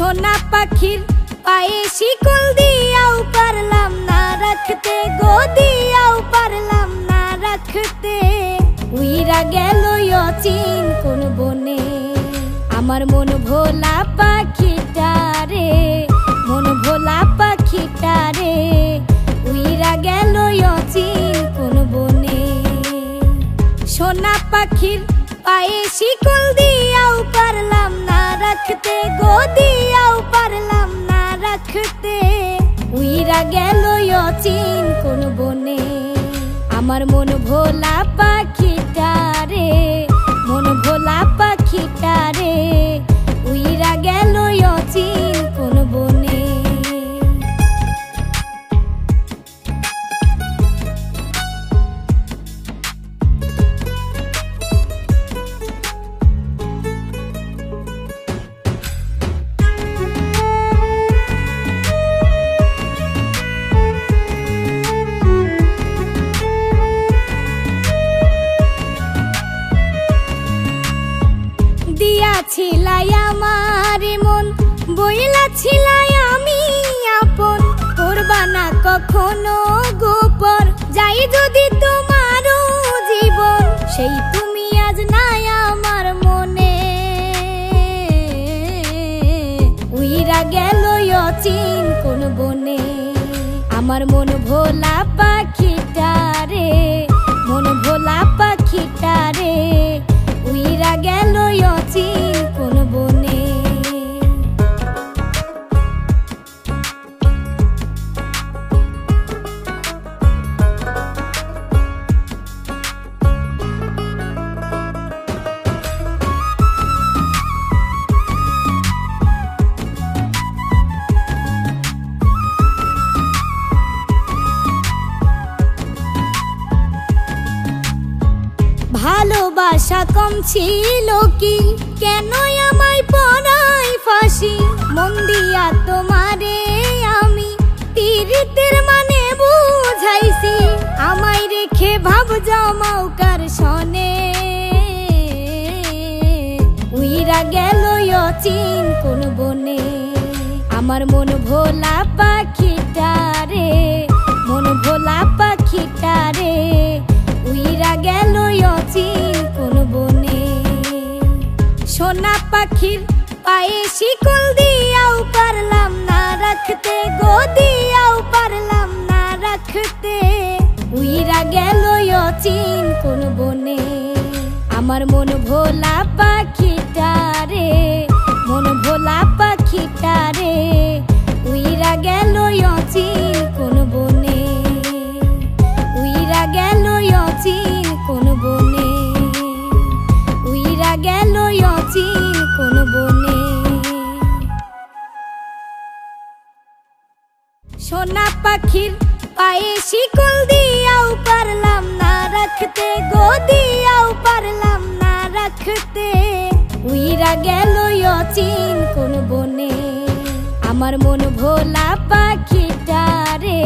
সোনা পাখির পায়ে শিকল দিয়াও পারলাম না রাখতে, গো দিয়াও পারলাম না রাখতে। উইরা গেল অচিন কোন বনে, আমার মন ভোলা পাখিটা রে, মন ভোলা পাখিটা রে। উইরা গেল অচিন কোন বনে, সোনা পাখির পায়ে শিকল দিয়াও পারলাম না রাখতে, গো দিয়া রাখতে। উইরা গেল অচিন কোন বনে। আমার মন ভোলা পাখিটা রে। মন ভোলা পাখিটা দিয়াছিলাই আমার মন, বইলা ছিলাই আমি আপন। করবা না কখনো গোপর যাই যদি তোমারও জীবন, সেই তুমি আজ নাই আমার মনে। উইরা গেল অচিন কোন বনে, আমার মন ভোলা পাখিটা রে ভালোবাসা কম ছিল কি? কেন আমায় পড়াই ফাঁসি? মন দিয়া তোমারে আমি পীড়িতের মানে বুঝাইছি। আমায় রেখে ভাব জমাও কার সনে। উইরা গেল অচিন কোন বনে। আমার মন ভোলা পাখিটা সোনা পাখির পায়ে শিকল দিয়াও পারলাম না রাখতে, গো দিয়াও পারলাম না রাখতে। উইরা গেল অচিন কোন বনে, আমার মন ভোলা পাখির পায়ে শিকল দিয়াও পারলাম না রাখতে, গো দিয়াও পারলাম না রাখতে। উইরা গেল অচিন কোন বনে, আমার মন ভোলা পাখিটা রে।